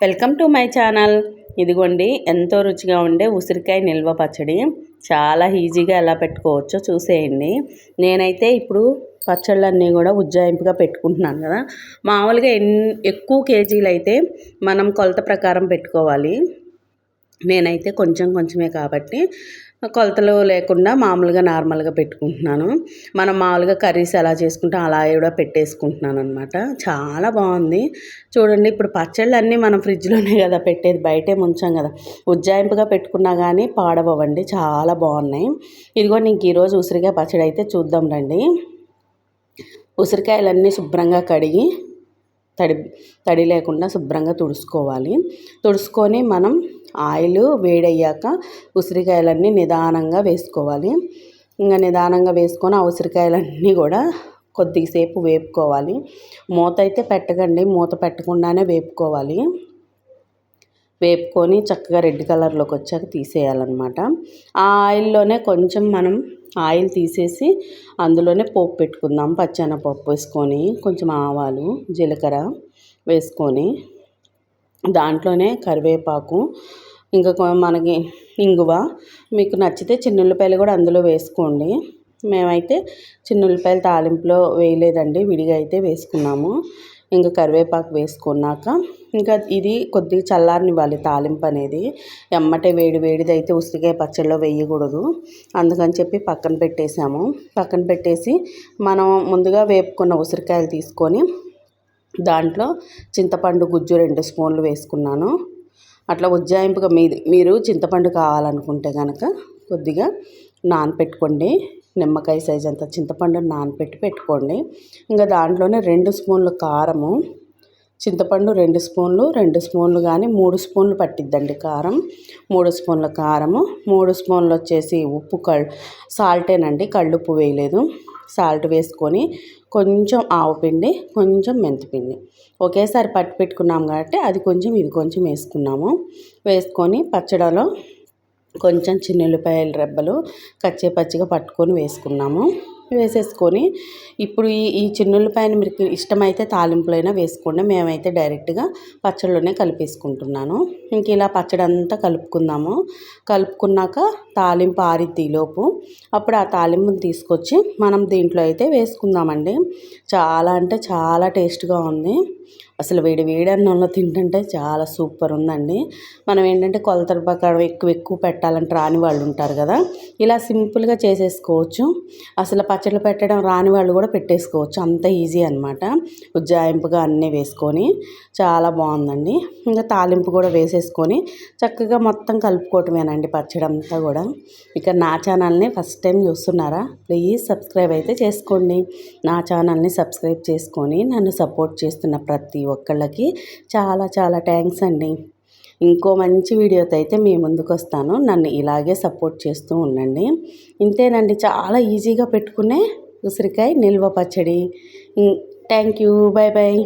Welcome to my channel. ఇదిగోండి ఎంతో రుచిగా ఉండే ఉసిరికాయ నిల్వ పచ్చడి. చాలా ఈజీగా ఎలా పెట్టుకోవచ్చో చూసేయండి. నేనైతే ఇప్పుడు పచ్చళ్ళన్నీ కూడా ఉజ్జాయింపుగా పెట్టుకుంటున్నాను కదా. మామూలుగా ఎన్ ఎక్కువ కేజీలు అయితే మనం కొలత ప్రకారం పెట్టుకోవాలి. నేనైతే కొంచెం కొంచెమే కాబట్టి కొలతలు లేకుండా మామూలుగా నార్మల్గా పెట్టుకుంటున్నాను. మనం మామూలుగా కర్రీస్ ఎలా చేసుకుంటాం అలా కూడా పెట్టేసుకుంటున్నాను అనమాట చాలా బాగుంది. చూడండి ఇప్పుడు పచ్చళ్ళు అన్నీ మనం ఫ్రిడ్జ్లోనే కదా పెట్టేది బయటే ముంచాం కదా. ఉజ్జాయింపుగా పెట్టుకున్నా కానీ పాడవండి చాలా బాగున్నాయి. ఇదిగో నీకు ఈరోజు ఉసిరికాయ పచ్చడి అయితే చూద్దాం రండి. ఉసిరికాయలన్నీ శుభ్రంగా కడిగి తడి తడి లేకుండా శుభ్రంగా తుడుచుకోవాలి. తుడుచుకొని మనం ఆయిల్ వేడయ్యాక ఉసిరికాయలన్నీ నిదానంగా వేసుకోవాలి. ఇంకా నిదానంగా వేసుకొని ఆ ఉసిరికాయలన్నీ కూడా కొద్దిసేపు వేపుకోవాలి. మూత అయితే పెట్టకండి మూత పెట్టకుండానే వేపుకోవాలి. వేపుకొని చక్కగా రెడ్ కలర్లోకి వచ్చాక తీసేయాలన్నమాట. ఆ ఆయిల్లోనే కొంచెం మనం ఆయిల్ తీసేసి అందులోనే పోపు పెట్టుకుందాం. పచ్చెనపప్పు వేసుకొని కొంచెం ఆవాలు జీలకర్ర వేసుకొని దాంట్లోనే కరివేపాకు ఇంకా మనకి ఇంగువ. మీకు నచ్చితే చిన్నుల్లిపాయలు కూడా అందులో వేసుకోండి. మేమైతే చిన్నుల్లిపాయలు తాలింపులో వేయలేదండి విడిగా అయితే వేసుకున్నాము. ఇంకా కరివేపాకు వేసుకున్నాక ఇంకా ఇది కొద్దిగా చల్లారనివ్వాలి తాలింపు అనేది. ఎమ్మటే వేడి వేడిది అయితే ఉసిరికాయ పచ్చడిలో వేయకూడదు. అందుకని చెప్పి పక్కన పెట్టేసాము పక్కన పెట్టేసి మనం ముందుగా వేపుకున్న ఉసిరికాయలు తీసుకొని దాంట్లో చింతపండు గుజ్జు రెండు స్పూన్లు వేసుకున్నాను. అట్లా ఉజ్జాయింపుగా మీది మీరు చింతపండు కావాలనుకుంటే కనుక కొద్దిగా నానపెట్టుకోండి నిమ్మకాయ సైజ్ అంత చింతపండు నానపెట్టి పెట్టుకోండి. ఇంకా దాంట్లోనే రెండు స్పూన్లు కారము చింతపండు రెండు స్పూన్లు రెండు స్పూన్లు కానీ మూడు స్పూన్లు పట్టిద్దండి కారం. మూడు స్పూన్ల కారము మూడు స్పూన్లు వచ్చేసి ఉప్పు కల్ సాల్టేనండి కళ్ళుప్పు వేయలేదు. సాల్ట్ వేసుకొని కొంచెం ఆవు పిండి కొంచెం మెంతిపిండి ఒకేసారి పట్టి పెట్టుకున్నాం కాబట్టి అది కొంచెం ఇది కొంచెం వేసుకున్నాము. వేసుకొని పచ్చడిలో కొంచెం చిన్నుల్లిపాయల రెబ్బలు కచ్చే పచ్చిగా పట్టుకొని వేసుకున్నాము. వేసేసుకొని ఇప్పుడు ఈ ఈ చిన్నులపైన మీకు ఇష్టమైతే తాలింపులైనా వేసుకోండి. మేమైతే డైరెక్ట్గా పచ్చడిలోనే కలిపేసుకుంటున్నాను. ఇంక ఇలా పచ్చడి అంతా కలుపుకుందాము. కలుపుకున్నాక తాలింపు ఆరిద్దిలోపు అప్పుడు ఆ తాలింపుని తీసుకొచ్చి మనం దీంట్లో అయితే వేసుకుందామండి. చాలా అంటే చాలా టేస్ట్గా ఉంది. అసలు వేడి వేడి అన్నంలో తింటుంటే చాలా సూపర్ ఉందండి. మనం ఏంటంటే కొలతల ప్రకారం ఎక్కువ ఎక్కువ పెట్టాలంటే రాని వాళ్ళు ఉంటారు కదా. ఇలా సింపుల్గా చేసేసుకోవచ్చు. అసలు పచ్చళ్ళు పెట్టడం రాని వాళ్ళు కూడా పెట్టేసుకోవచ్చు. అంత ఈజీ అనమాట ఉజ్జాయింపుగా అన్నీ వేసుకొని చాలా బాగుందండి. ఇంకా తాలింపు కూడా వేసేసుకొని చక్కగా మొత్తం కలుపుకోవటమేనండి పచ్చడి అంతా కూడా. ఇక నా ఛానల్ని ఫస్ట్ టైం చూస్తున్నారా? ప్లీజ్ సబ్స్క్రైబ్ అయితే చేసుకోండి. నా ఛానల్ని సబ్స్క్రైబ్ చేసుకొని నన్ను సపోర్ట్ చేస్తున్న ప్రతి ఒక్కళ్ళకి చాలా చాలా థ్యాంక్స్ అండి. ఇంకో మంచి వీడియోతో అయితే మీ ముందుకు వస్తాను. నన్ను ఇలాగే సపోర్ట్ చేస్తూ ఉండండి. ఇంతేనండి చాలా ఈజీగా పెట్టుకునే ఉసిరికాయ నిల్వ పచ్చడి. Thank you. Bye bye